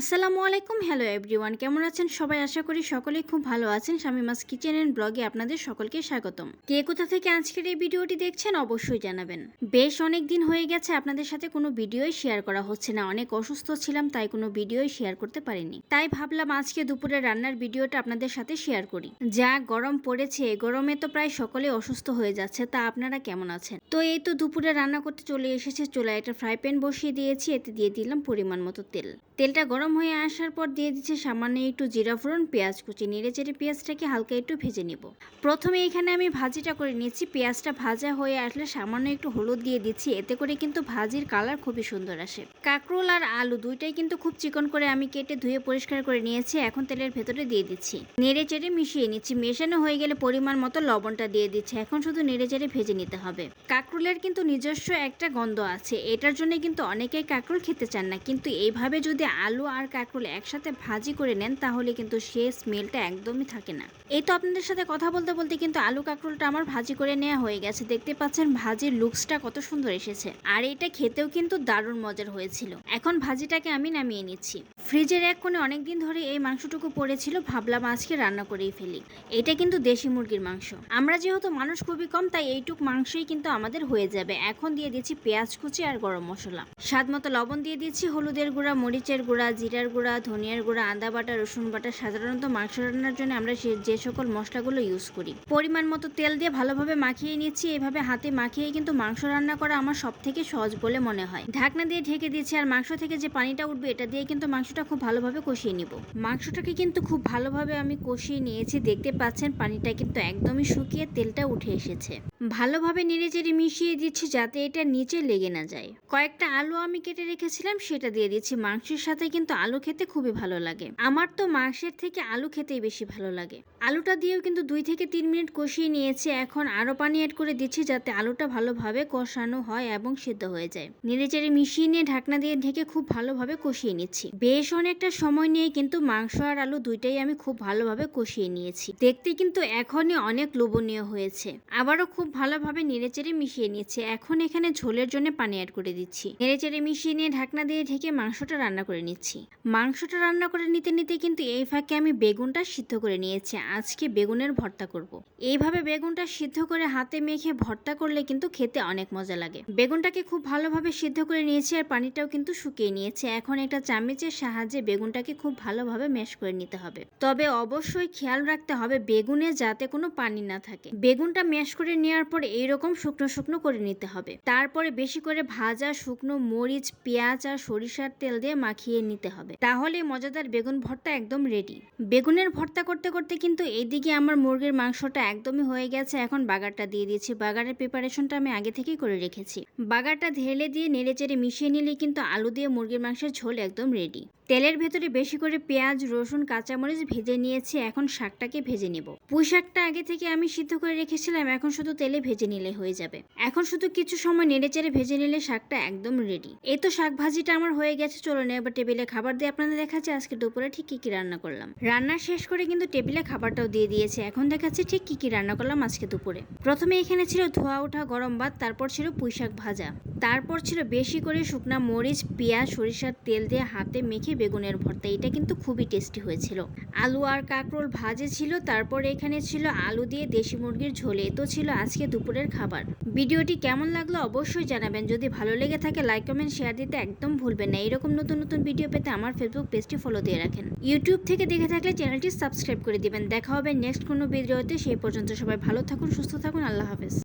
আসসালামু আলাইকুম, hello everyone. কেমন আছেন সবাই? আশা করি সকলেই খুব ভালো আছেন। শামিমাস কিচেন অ্যান্ড ব্লগে আপনাদের সকলকে স্বাগতম। কে কোথা থেকে আজকের এই ভিডিওটি দেখছেন অবশ্যই জানাবেন। বেশ অনেক দিন হয়ে গেছে আপনাদের সাথে কোনো ভিডিওই শেয়ার করা হচ্ছে না। অনেক অসুস্থ ছিলাম, তাই কোনো ভিডিওই শেয়ার করতে পারিনি। তাই ভাবলাম আজকে দুপুরে রান্নার ভিডিওটা আপনাদের সাথে শেয়ার করি। যা গরম পড়েছে গরমে তো প্রায় সকলে অসুস্থ হয়ে যাচ্ছে, তা আপনারা কেমন আছেন? তো এই তো দুপুরে রান্না করতে চলে এসেছে, চুলায় একটা ফ্রাই প্যান বসিয়ে দিয়েছি, এতে দিয়ে দিলাম পরিমাণ মতো তেল। তেলটা গরম হয়ে আসার পর দিয়ে দিচ্ছে সামান্য একটু জিরা ফোড়ন, পেঁয়াজ কুচি। নেড়ে চেড়ে পেঁয়াজটাকে হালকা একটু ভেজে নিব। প্রথমে এখানে আমি ভাজিটা করে নিচ্ছি। পেঁয়াজটা ভাজা হয়ে আসলে সামান্য একটু হলুদ দিয়ে দিচ্ছি। এতে করে কিন্তু ভাজির কালার খুবই সুন্দর আসে। কাঁকরোল আর আলু দুইটাই কিন্তু খুব চিকন করে আমি কেটে ধুয়ে পরিষ্কার করে নিয়েছি। এখন তেলের ভেতরে দিয়ে দিচ্ছি। নেড়ে চেড়ে মিশিয়ে নিচ্ছি। মেশানো হয়ে গেলে পরিমাণ মতো লবণটা দিয়ে দিচ্ছি। এখন শুধু নেড়ে চেড়ে ভেজে নিতে হবে। কাঁকরোলের কিন্তু নিজস্ব একটা গন্ধ আছে। এটার জন্য কিন্তু অনেকেই কাঁকরোল খেতে চান না। কিন্তু এইভাবে যদি আলু আর কাঁকরোল একসাথে ভাজি করে নেন, তাহলে কিন্তু সে স্মেলটা একদমই থাকে না। এই তো আপনাদের সাথে কথা বলতে বলতে কিন্তু আলু কাঁকরোলটা আমার ভাজি করে নেওয়া হয়ে গেছে। দেখতে পাচ্ছেন ভাজির লুকসটা কত সুন্দর এসেছে। আর এটা খেতেও কিন্তু দারুণ মজার হয়েছিল। এখন ভাজিটাকে আমি নামিয়ে নিচ্ছি। ফ্রিজের এক কোণে অনেকদিন ধরে এই মাংসটুকু পড়েছিল, ভাবলাম আজকে রান্না করেই ফেলি। এটা কিন্তু দেশি মুরগির মাংস। আমরা যেহেতু মানুষ খুবই কম, তাই এইটুক মাংসই কিন্তু আমাদের হয়ে যাবে। এখন দিয়ে দিচ্ছি পেঁয়াজ কুচি আর গরম মশলা। স্বাদ মতো লবণ দিয়ে দিচ্ছি হলুদের গুঁড়া, মরিচের গুঁড়া, জিরার গুঁড়া, ধনিয়ার গুঁড়া, আদা বাটা, রসুন বাটা। সাধারণত মাংস রান্নার জন্য আমরা যে সকল মশলাগুলো ইউজ করি। পরিমাণ মতো তেল দিয়ে ভালোভাবে মাখিয়ে নিচ্ছি। এভাবে হাতে মাখিয়ে কিন্তু মাংস রান্না করা আমার সব থেকে সহজ বলে মনে হয়। ঢাকনা দিয়ে ঢেকে দিচ্ছি আর মাংস থেকে যে পানিটা উঠবে, এটা দিয়ে কিন্তু মাংসটা খুব ভালোভাবে কষিয়ে নিব। মাংসটাকে কিন্তু খুব ভালোভাবে আমি কষিয়ে নিয়েছি, দেখতে পাচ্ছেন পানিটা কিন্তু একদমই শুকিয়ে তেলটা উঠে এসেছে। ভালোভাবে নেড়ে চেড়ে মিশিয়ে দিচ্ছি যাতে এটা নিচে লেগে না যায়। কয়েকটা আলু আমি কেটে রেখেছিলাম, সেটা দিয়ে দিচ্ছি। মাংসের সাথে কিন্তু আলু খেতে খুবই ভালো লাগে। আমার তো মাংসের থেকে আলু খেতেই বেশি ভালো লাগে। আলুটা দিয়েও কিন্তু দুই থেকে তিন মিনিট কষিয়ে নিয়েছি। এখন আরও পানি অ্যাড করে দিচ্ছি যাতে আলুটা ভালোভাবে কষানো হয় এবং সিদ্ধ হয়ে যায়। নেড়ে চেড়ে মিশিয়ে নিয়ে ঢাকনা দিয়ে ঢেকে খুব ভালোভাবে কষিয়ে নিচ্ছি। বেশ অনেকটা সময় নিয়ে কিন্তু মাংস আর আলু দুইটাই আমি খুব ভালোভাবে কষিয়ে নিয়েছি। দেখতে কিন্তু এখনই অনেক লোভনীয় হয়েছে। আবারও খুব ভালোভাবে নেড়েচেড়ে মিশিয়ে নিয়েছি। এখন এখানে ঝোলের জন্য পানি অ্যাড করে দিচ্ছি। নেড়েচেড়ে মিশিয়ে নিয়ে ঢাকনা দিয়ে ঢেকে মাংসটা রান্না করে নিচ্ছি। মাংসটা রান্না করে নিতে নিতে কিন্তু এই ফাঁকে আমি বেগুনটা সিদ্ধ করে নিয়েছি। আজকে বেগুনের ভর্তা করব। এইভাবে বেগুনটা সিদ্ধ করে হাতে মেখে ভর্তা করলে কিন্তু খেতে অনেক মজা লাগে। বেগুনটাকে খুব ভালোভাবে সিদ্ধ করে নিয়েছি আর পানিটাও কিন্তু শুকিয়ে নিয়েছে। এখন একটা চামচের সাহায্যে বেগুনটাকে খুব ভালোভাবে ম্যাশ করে নিতে হবে। তবে অবশ্যই খেয়াল রাখতে হবে বেগুনে যাতে কোনো পানি না থাকে। বেগুনটা ম্যাশ করে নেওয়ার পর এইরকম শুকনো শুকনো করে নিতে হবে। তারপরে বেশি করে ভাজা, শুকনো মরিচ, পেঁয়াজ আর সরিষার তেল দিয়ে মাখিয়ে নিতে হবে। তাহলে মজাদার বেগুন ভর্তা একদম রেডি বেগুনের ভর্তা করতে করতে কিন্তু এইদিকে আমার মুরগির মাংসটা একদমই হয়ে গেছে। এখন বাগারটা দিয়ে দিয়েছি। বাগারের প্রিপারেশনটা আমি আগে থেকেই করে রেখেছি। বাগারটা ঢেলে দিয়ে নেড়ে চেড়ে মিশিয়ে নিলে কিন্তু আলু দিয়ে মুরগির মাংসের ঝোল একদম রেডি তেলের ভেতরে বেশি করে পেঁয়াজ, রসুন, কাঁচামরিচ ভেজে নিয়েছি। এখন শাকটাকে ভেজে নেব। পুঁই শাকটা আগে থেকে আমি সিদ্ধ করে রেখেছিলাম। এখন শুধু তেলে ভেজে নিলে হয়ে যাবে। এখন শুধু কিছু সময় নেড়েচেড়ে ভেজে নিলে শাকটা একদম রেডি এই তো শাক ভাজিটা আমার হয়ে গেছে চলো না এবার টেবিলে খাবার দিয়ে আপনাদের দেখাচ্ছি আজকে দুপুরে ঠিক কী কী রান্না করলাম। রান্না শেষ করে কিন্তু টেবিলে খাবারটাও দিয়ে দিয়েছে, এখন দেখাচ্ছি ঠিক কী কী রান্না করলাম আজকে দুপুরে। প্রথমে এখানে ছিল ধোয়া ওঠা গরম ভাত, তারপর ছিল পুঁই শাক ভাজা। তারপর ছিল বেশি করে শুকনা মরিচ, পেঁয়াজ, সরিষার তেল দিয়ে হাতে মেখে বেগুনের ভর্তা। এটা কিন্তু খুবই টেস্টি হয়েছিল। আলু আর কাঁকরোল ভাজে ছিল, তারপর এখানে ছিল আলু দিয়ে দেশি মুরগির ঝোলে। তো ছিল আজকে দুপুরের খাবার। ভিডিওটি কেমন লাগল অবশ্যই জানাবেন। যদি ভালো লেগে থাকে, লাইক, কমেন্ট, শেয়ার দিতে একদম ভুলবেন না। এরকম নতুন নতুন ভিডিও পেতে আমার ফেসবুক পেজটি ফলো দিয়ে রাখেন। ইউটিউব থেকে দেখে থাকলে চ্যানেলটি সাবস্ক্রাইব করে দিবেন। দেখা হবে নেক্সট কোনো ভিডিওতে। সেই পর্যন্ত সবাই ভালো থাকুন, সুস্থ থাকুন। আল্লাহ হাফেজ।